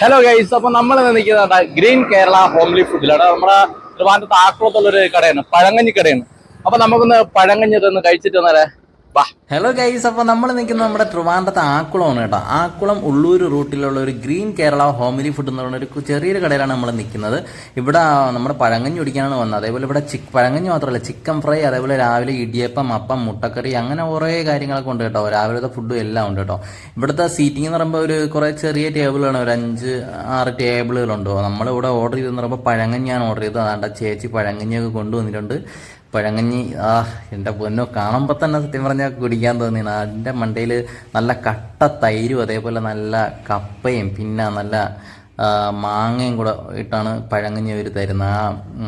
Hello guys അപ്പൊ നമ്മൾ നിൽക്കുന്നത് ഗ്രീൻ കേരള ഹോംലി ഫുഡിലാണ് നമ്മുടെ ട്രിവാൻഡ്രത്ത് ആക്കുളത്തുള്ള ഒരു കടയാണ് പഴങ്ങഞ്ഞി കടയാണ്. അപ്പൊ നമുക്കൊന്ന് പഴങ്ങഞ്ഞി ഇതൊന്ന് കഴിച്ചിട്ട് വന്നാലേ ഹലോ ഗൈസ് അപ്പോൾ നമ്മൾ നിൽക്കുന്നത് നമ്മുടെ ട്രിവാൻഡ്രത്തെ ആക്കുളമാണ് കേട്ടോ. ആക്കുളം ഉള്ളൂർ റൂട്ടിലുള്ള ഒരു ഗ്രീൻ കേരള ഹോമിലി ഫുഡ് എന്ന് പറയുന്ന ഒരു ചെറിയൊരു കടയിലാണ് നമ്മൾ നിൽക്കുന്നത്. ഇവിടെ നമ്മുടെ പഴങ്കഞ്ഞി കുടിക്കാനാണ് വന്നത്. അതേപോലെ ഇവിടെ ചിക്ക് പഴങ്കഞ്ഞി മാത്രമല്ല ചിക്കൻ ഫ്രൈ അതേപോലെ രാവിലെ ഇടിയപ്പം അപ്പം മുട്ടക്കറി അങ്ങനെ കുറേ കാര്യങ്ങളൊക്കെ ഉണ്ട് കേട്ടോ. രാവിലത്തെ ഫുഡും എല്ലാം ഉണ്ട് കേട്ടോ. ഇവിടുത്തെ സീറ്റിംഗ് എന്ന് പറയുമ്പോൾ ഒരു കുറേ ചെറിയ ടേബിളാണ് ഒരു അഞ്ച് ആറ് ടേബിളുകളുണ്ട് നമ്മളിവിടെ ഓർഡർ ചെയ്തെന്ന് പറയുമ്പോൾ പഴങ്കഞ്ഞിയാണ് ഓർഡർ ചെയ്തത്. അതാണ്ട് ചേച്ചി പഴങ്കഞ്ഞിയൊക്കെ കൊണ്ടുവന്നിട്ടുണ്ട്. പഴങ്ങഞ്ഞി. ആ എന്റെ പൊന്നോ കാണുമ്പോൾ തന്നെ സത്യം പറഞ്ഞാൽ കുടിക്കാൻ തോന്നി അതിന്റെ മണ്ടയിൽ നല്ല കട്ട തൈരും അതേപോലെ നല്ല കപ്പയും പിന്നെ നല്ല മാങ്ങയും കൂടെ ഇട്ടാണ് പഴങ്ങഞ്ഞി അവർ തരുന്നത് ആ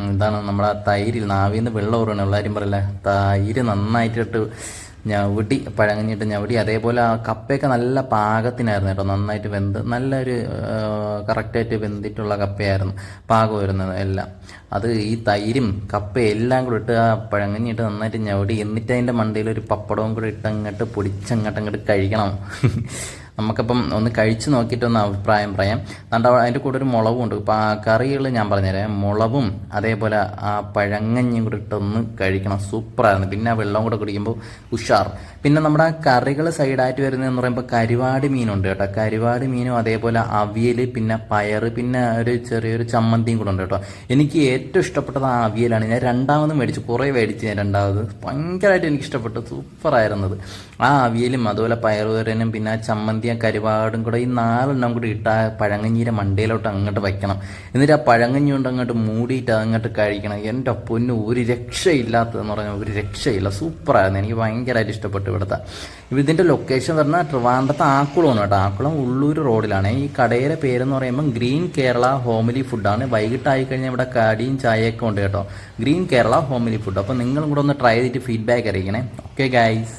എന്താണ് നമ്മുടെ തൈരിൽ നാവിൽ നിന്ന് വെള്ളം ഊറണം എല്ലാവരും പറയില്ലേ തൈര് നന്നായിട്ടിട്ട് ഞവടി പഴങ്ങഞ്ഞിട്ട് ഞവടി അതേപോലെ ആ കപ്പയൊക്കെ നല്ല പാകത്തിനായിരുന്നു കേട്ടോ നന്നായിട്ട് വെന്ത് നല്ലൊരു കറക്റ്റായിട്ട് വെന്തിട്ടുള്ള കപ്പയായിരുന്നു പാകം വരുന്നത് എല്ലാം. അത് ഈ തൈരും കപ്പയും എല്ലാം കൂടെ ഇട്ട് ആ പഴങ്ങഞ്ഞിട്ട് നന്നായിട്ട് ഞവടി എന്നിട്ട് അതിന്റെ മണ്ടയിൽ ഒരു പപ്പടവും കൂടെ ഇട്ട് അങ്ങോട്ട് പൊടിച്ചങ്ങോട്ട് അങ്ങോട്ട് കഴിക്കണം. നമുക്കപ്പം ഒന്ന് കഴിച്ച് നോക്കിയിട്ടൊന്ന് അഭിപ്രായം പറയാം. നല്ല അതിന്റെ കൂടെ ഒരു മുളകും ഉണ്ട്. ഇപ്പം ആ കറികൾ ഞാൻ പറഞ്ഞുതരാം. മുളവും അതേപോലെ ആ പഴങ്ങഞ്ഞും കൂടി ഇട്ടൊന്ന് കഴിക്കണം. സൂപ്പറായിരുന്നു. പിന്നെ ആ വെള്ളം കൂടെ കുടിക്കുമ്പോൾ ഉഷാർ. പിന്നെ നമ്മുടെ കറികൾ സൈഡായിട്ട് വരുന്നതെന്ന് പറയുമ്പോൾ കരുവാട് മീനുണ്ട് കേട്ടോ. കരുവാട് മീനും അതേപോലെ അവിയൽ പിന്നെ പയർ പിന്നെ ഒരു ചെറിയൊരു ചമ്മന്തിയും കൂടെ ഉണ്ട് കേട്ടോ. എനിക്ക് ഏറ്റവും ഇഷ്ടപ്പെട്ടത് ആ അവിയലാണ്. ഞാൻ രണ്ടാമതും മേടിച്ചു. കുറേ മേടിച്ചു ഞാൻ രണ്ടാമത്. ഭയങ്കരമായിട്ട് എനിക്ക് ഇഷ്ടപ്പെട്ടു. സൂപ്പറായിരുന്നത് ആ അവിയലും അതുപോലെ പയറുതരനും പിന്നെ ആ ചമ്മന്തിയും കരുവാടും കൂടെ ഈ നാലെണ്ണം കൂടി ഇട്ട് ആ പഴങ്ങഞ്ഞിയുടെ മണ്ടയിലോട്ട് അങ്ങോട്ട് വയ്ക്കണം എന്നിട്ട് ആ പഴങ്ങഞ്ഞി കൊണ്ട് അങ്ങോട്ട് മൂടിയിട്ട് അങ്ങോട്ട് കഴിക്കണം. എന്റെ പൊന്നു ഒരു രക്ഷയില്ലാത്തതെന്ന് പറഞ്ഞാൽ ഒരു രക്ഷയില്ല. സൂപ്പറായിരുന്നു എനിക്ക് ഭയങ്കരമായിട്ട് ഇഷ്ടപ്പെട്ടു. ഇവിടുത്തെ. ഇതിന്റെ ലൊക്കേഷൻ പറഞ്ഞാൽ ട്രിവാൻഡ്രത്ത് ആക്കുളമാണ് കേട്ടോ. ആക്കുളം ഉള്ളൂർ റോഡിലാണ്. ഈ കടയുടെ പേരെന്ന് പറയുമ്പോൾ ഗ്രീൻ കേരള ഹോമിലി ഫുഡാണ് വൈകിട്ടായി കഴിഞ്ഞാൽ ഇവിടെ കടിയും ചായയൊക്കെ ഉണ്ട് കേട്ടോ. ഗ്രീൻ കേരള ഹോമിലി ഫുഡ് അപ്പോൾ നിങ്ങളും കൂടെ ഒന്ന് ട്രൈ ചെയ്തിട്ട് ഫീഡ്ബാക്ക് അറിയിക്കണേ. Okay guys